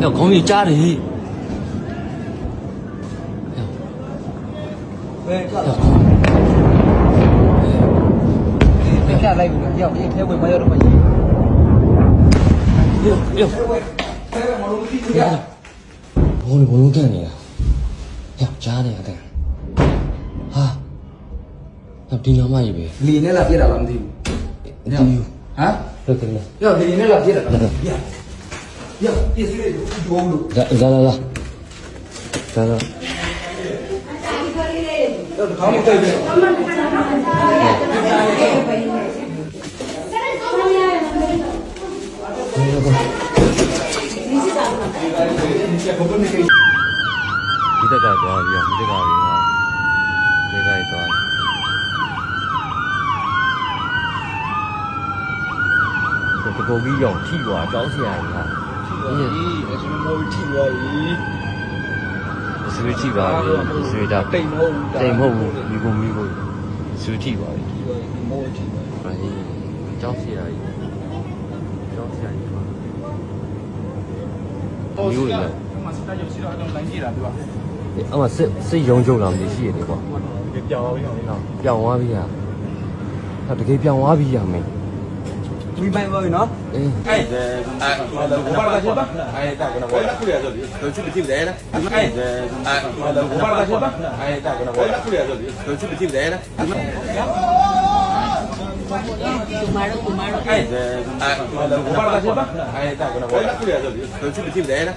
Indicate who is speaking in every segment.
Speaker 1: ညောခေါင်းကြီးကြားတယ်ညော
Speaker 2: ဘယ်က
Speaker 1: လာ
Speaker 2: ဘယ်ကလိုက်ဘူးညောဒီထဲဝင်မရောက်တော့မှကြီး
Speaker 1: ညောညော
Speaker 2: ဘ
Speaker 1: ယ်ဝင်ဘယ်ဝင်
Speaker 2: မလို့ကြည့်ကြ
Speaker 1: ဘိုးလေဘိုးလုံးကန်နေတာညောကြားတယ်အကန်ဟာညောဒီနာမကြီးပဲ
Speaker 2: လီနဲ့လာပြစ်တာလားမသိဘူး
Speaker 1: မသိဘူး
Speaker 2: ဟမ်
Speaker 1: ဟုတ်တယ်
Speaker 2: ညောလီနဲ့လာပြစ်တာလားညော စုံလို့ဒုံးလို့
Speaker 1: လာလာလာလာလာလာ
Speaker 2: တော့ခေါင်းမကြိုက်ဘူး
Speaker 1: ဒီတက်ကသွားပြီးတော့ဒီတက်ကပြီးတော့ဒီတက်ကသွားဒီတ ကုတ်ကြီးရောင်ထိသွားကြောင်းစရာကြီးဟာ
Speaker 2: ဒီအစမမိုးထိသွားပြီ
Speaker 1: ဆွေးထိပါပြီဆွေးတာ
Speaker 2: တိတ်မဟုတ်
Speaker 1: တိမ်မဟုတ်ဘူးမိကိုမိကိုဆွေးထိပါပြီ
Speaker 2: မိုးထိသွား
Speaker 1: အဲဒီကြောင်းစရာကြီးကြောင်းစရာကြီးပါမျိုးလေ
Speaker 2: မစတာရုပ်စီတော့တော့လိုင်းကြည့်တာသူက
Speaker 1: အမစစ်စစ်ယုံကြုံလာမလို့ရှိရတယ်ကွာ
Speaker 2: ပြောင်းအောင်အောင်
Speaker 1: ပြောင်းသွားပြီဟာဟာတကယ်ပြောင်းသွားပြီဟာမင်း 위반
Speaker 3: 거이너? 응. 아이 이제 아, 고발 가실 봐. 아이 딱 그나 뭐. 너 집에 팀 내라. 아이 이제 아, 고발 가실 봐. 아이 딱 그나 뭐. 너 집에 팀 내라. Kumaro, kumaro. Ay, ah, kumaro kasi ba? Ay, tago na wala. Doon si Bitim, dahil na.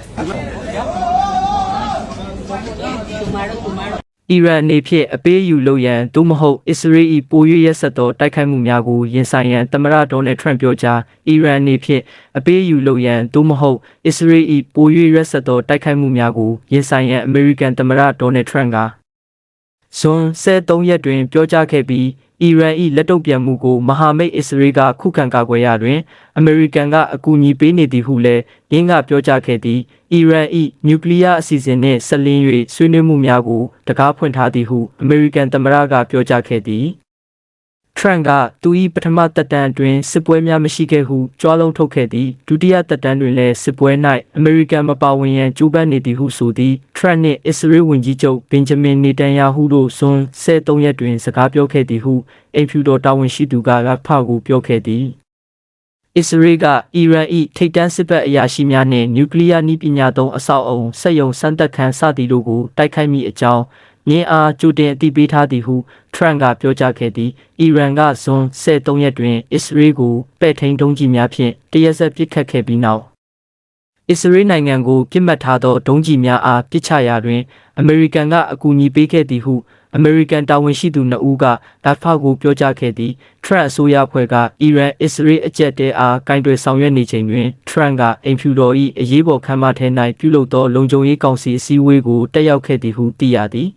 Speaker 3: Kumaro, kumaro.
Speaker 4: အီရန်အနေဖြင့်အပေးအယူလုပ်ရန်သို့မဟုတ်အစ္စရေး၏ပို၍ရက်ဆက်သောတိုက်ခိုက်မှုများကိုရင်ဆိုင်ရန်သမ္မတဒေါ်နယ်ထရန့်ပြောကြားအီရန်အနေဖြင့်အပေးအယူလုပ်ရန်သို့မဟုတ်အစ္စရေး၏ပို၍ရက်ဆက်သောတိုက်ခိုက်မှုများကိုရင်ဆိုင်ရန်အမေရိကန်သမ္မတဒေါ်နယ်ထရန့်ကဇွန်23ရက်တွင်ပြောကြားခဲ့ပြီးအီရန်၏လက်တုံ့ပြန်မှုကိုမဟာမိတ်အစ္စရေးကခုခံကာကွယ်ရာတွင်အမေရိကန်ကအကူအညီပေးနေသည်ဟုလည်းရင်းကပြောကြားခဲ့သည်အီရန်၏နျူကလ িয়ার အစီအစဉ်နှင့်ဆက်လင်း၍ဆွေးနွေးမှုများကိုတကားဖွင့်ထားသည်ဟုအမေရိကန်သမ္မတကပြောကြားခဲ့သည် ထရန့်ကသူ၏ပထမသက်တမ်းအတွင်းစစ်ပွဲများမရှိခဲ့ဟုကြွားလုံးထုတ်ခဲ့သည်ဒုတိယသက်တမ်းတွင်လည်းစစ်ပွဲ၌အမေရိကန်မပါဝင်ရန်ကြိုးပမ်းနေသည်ဟုဆိုသည်ထရန့်နှင့်အစ္စရေးဝန်ကြီးချုပ်ဘင်ဂျမင်နေတန်ယာဟုတို့ဇွန်23ရက်တွင်စကားပြောခဲ့သည်ဟုအိမ်ဖြူတော်တာဝန်ရှိသူကရဖကိုပြောခဲ့သည်အစ္စရေးကအီရန်၏ထိပ်တန်းစစ်ဘက်အရာရှိများနှင့်နျူကလ িয়ার နည်းပညာသုံးအဆောက်အအုံစက်ယုံစမ်းသပ်ခန်းစသည်တို့ကိုတိုက်ခိုက်မိအကြောင်း ငင်းအားကြိုတင်အသိပေးထားသည်ဟုထရန့်ကပြောကြားခဲ့သည်အီရန်ကဇွန်23ရက်တွင်အစ္စရေးကိုပဲ့ထိန်ဒုံးကြီးများဖြင့်တရက်ဆက်ပစ်ခတ်ခဲ့ပြီးနောက်အစ္စရေးနိုင်ငံကိုပြစ်မှတ်ထားသောဒုံးကြီးများအားပစ်ချရာတွင်အမေရိကန်ကအကူအညီပေးခဲ့သည်ဟုအမေရိကန်တာဝန်ရှိသူနှစ်ဦးကဒါဖာကိုပြောကြားခဲ့သည်ထရန့်အစိုးရဖွဲ့ကအီရန်အစ္စရေးအကြက်တဲအားကင်တွယ်ဆောင်ရွက်နေချိန်တွင်ထရန့်ကအင်ဖြူတော်၏အရေးပေါ်ခမ်းမထဲ၌ပြုလုပ်သောလုံခြုံရေးကောင်စီအစည်းအဝေးကိုတက်ရောက်ခဲ့သည်ဟုသိရသည်